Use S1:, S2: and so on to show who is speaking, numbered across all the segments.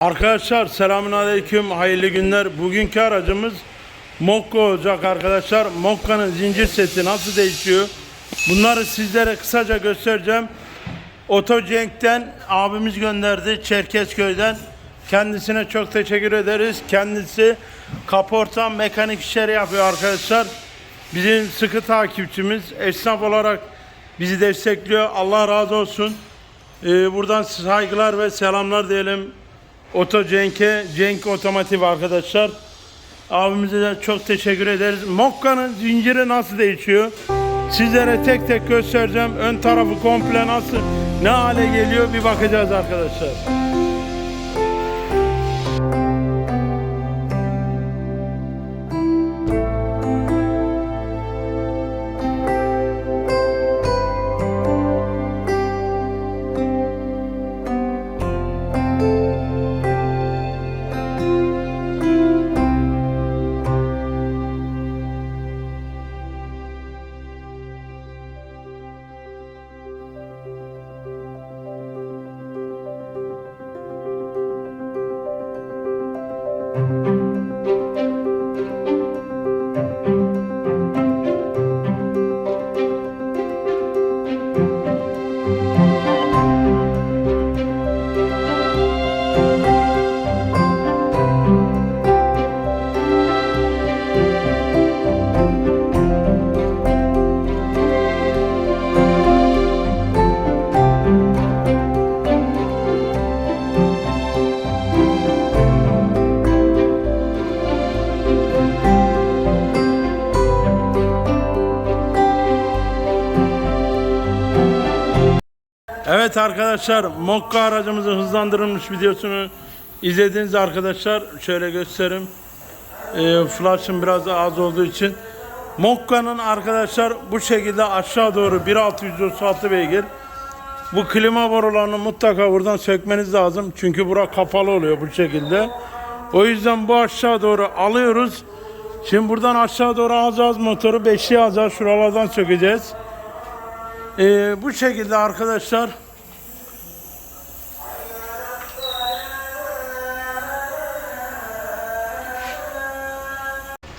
S1: Arkadaşlar selamun aleyküm hayırlı günler. Bugünkü aracımız Mokka olacak arkadaşlar. Mokka'nın zincir seti nasıl değişiyor? Bunları sizlere kısaca göstereceğim. Otocenk'ten abimiz gönderdi Çerkezköy'den. Kendisine çok teşekkür ederiz. Kendisi kaporta mekanik işleri yapıyor arkadaşlar. Bizim sıkı takipçimiz. Esnaf olarak bizi destekliyor. Allah razı olsun. Ee, buradan saygılar ve selamlar diyelim. Oto Cenk'e, Cenk Otomotiv arkadaşlar. Abimize de çok teşekkür ederiz. Mokka'nın zinciri nasıl değişiyor? Sizlere tek tek göstereceğim. Ön tarafı komple nasıl, ne hale geliyor bir bakacağız arkadaşlar. you Evet arkadaşlar Mokka aracımızın hızlandırılmış videosunu izlediğiniz arkadaşlar şöyle göstereyim. Ee, flash'ım biraz az olduğu için. Mokka'nın arkadaşlar bu şekilde aşağı doğru 1.636 beygir. Bu klima borularını mutlaka buradan sökmeniz lazım. Çünkü bura kapalı oluyor bu şekilde. O yüzden bu aşağı doğru alıyoruz. Şimdi buradan aşağı doğru alacağız motoru. Beşiği alacağız. Şuralardan sökeceğiz. Ee, bu şekilde arkadaşlar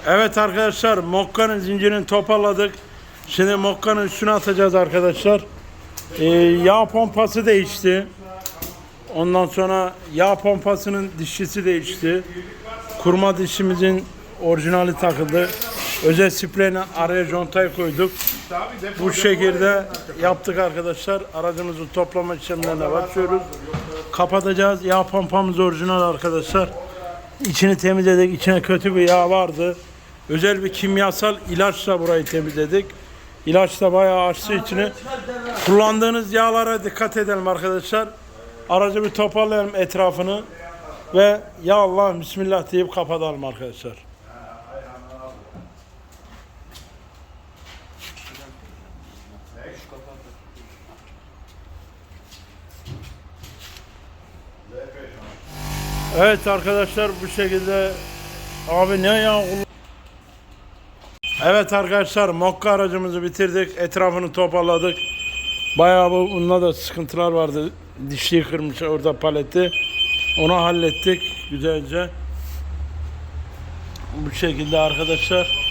S1: Evet arkadaşlar Mokka'nın zincirini toparladık. Şimdi Mokka'nın üstüne atacağız arkadaşlar. Ee, yağ pompası değişti. Ondan sonra yağ pompasının dişlisi değişti. Kurma dişimizin orijinali takıldı. Özel spreyine araya contayı koyduk. Bu şekilde yaptık arkadaşlar. Aracımızı toplama işlemlerine başlıyoruz. Kapatacağız. Yağ pompamız orijinal arkadaşlar. İçini temizledik. İçine kötü bir yağ vardı. Özel bir kimyasal ilaçla burayı temizledik. İlaç da bayağı açtı içini. Kullandığınız yağlara dikkat edelim arkadaşlar. Aracı bir toparlayalım etrafını. Ve ya Allah Bismillah deyip kapatalım arkadaşlar. Evet arkadaşlar bu şekilde abi ne ya Evet arkadaşlar Mokka aracımızı bitirdik. Etrafını toparladık. Bayağı bu bununla da sıkıntılar vardı. Dişliği kırmış orada paleti. Onu hallettik güzelce. Bu şekilde arkadaşlar.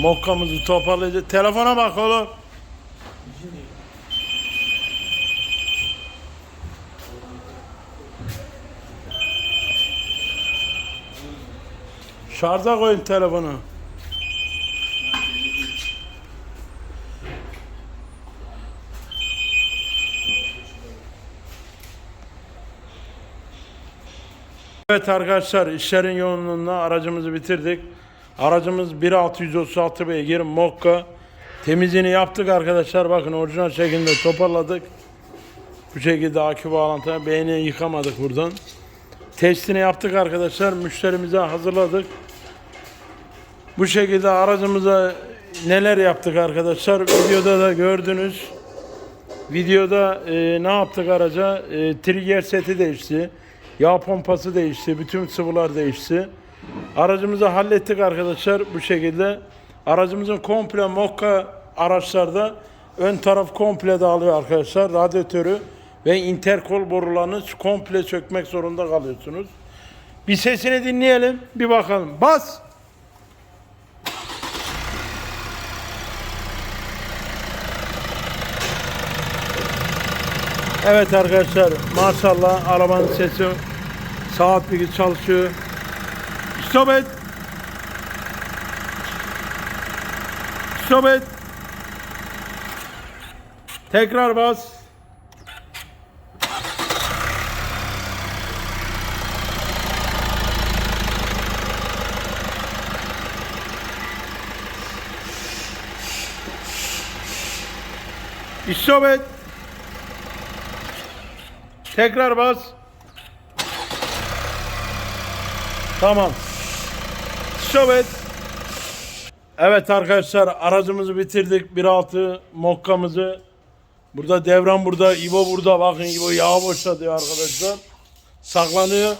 S1: Mokka'mızı toparlayacağız. Telefona bak oğlum. Şarja koyun telefonu. Evet arkadaşlar işlerin yoğunluğunda aracımızı bitirdik. Aracımız 1.636 beygir Mokka. Temizliğini yaptık arkadaşlar. Bakın orijinal şekilde toparladık. Bu şekilde akü bağlantı. Beyni yıkamadık buradan. Testini yaptık arkadaşlar. Müşterimize hazırladık. Bu şekilde aracımıza neler yaptık arkadaşlar. Videoda da gördünüz. Videoda e, ne yaptık araca? E, trigger seti değişti. Yağ pompası değişti. Bütün sıvılar değişti. Aracımızı hallettik arkadaşlar bu şekilde. Aracımızın komple Mokka araçlarda ön taraf komple dağılıyor arkadaşlar. Radyatörü ve interkol borularını komple sökmek zorunda kalıyorsunuz. Bir sesini dinleyelim, bir bakalım. Bas! Evet arkadaşlar maşallah arabanın sesi saat bir çalışıyor. Stop et. Stop et. Tekrar bas. Stop et. Tekrar bas. Tamam. Stop et. Evet arkadaşlar aracımızı bitirdik. 1.6 mokkamızı. Burada Devran burada, İbo burada. Bakın İbo yağ boşaltıyor arkadaşlar. Saklanıyor.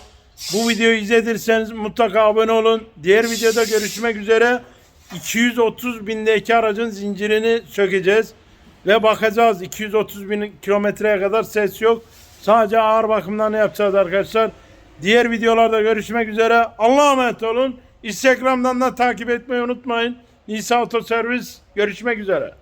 S1: Bu videoyu izlediyseniz mutlaka abone olun. Diğer videoda görüşmek üzere. 230 bindeki aracın zincirini sökeceğiz. Ve bakacağız 230 bin kilometreye kadar ses yok. Sadece ağır bakımlarını yapacağız arkadaşlar. Diğer videolarda görüşmek üzere. Allah'a emanet olun. Instagram'dan da takip etmeyi unutmayın. Nisa Otoservis görüşmek üzere.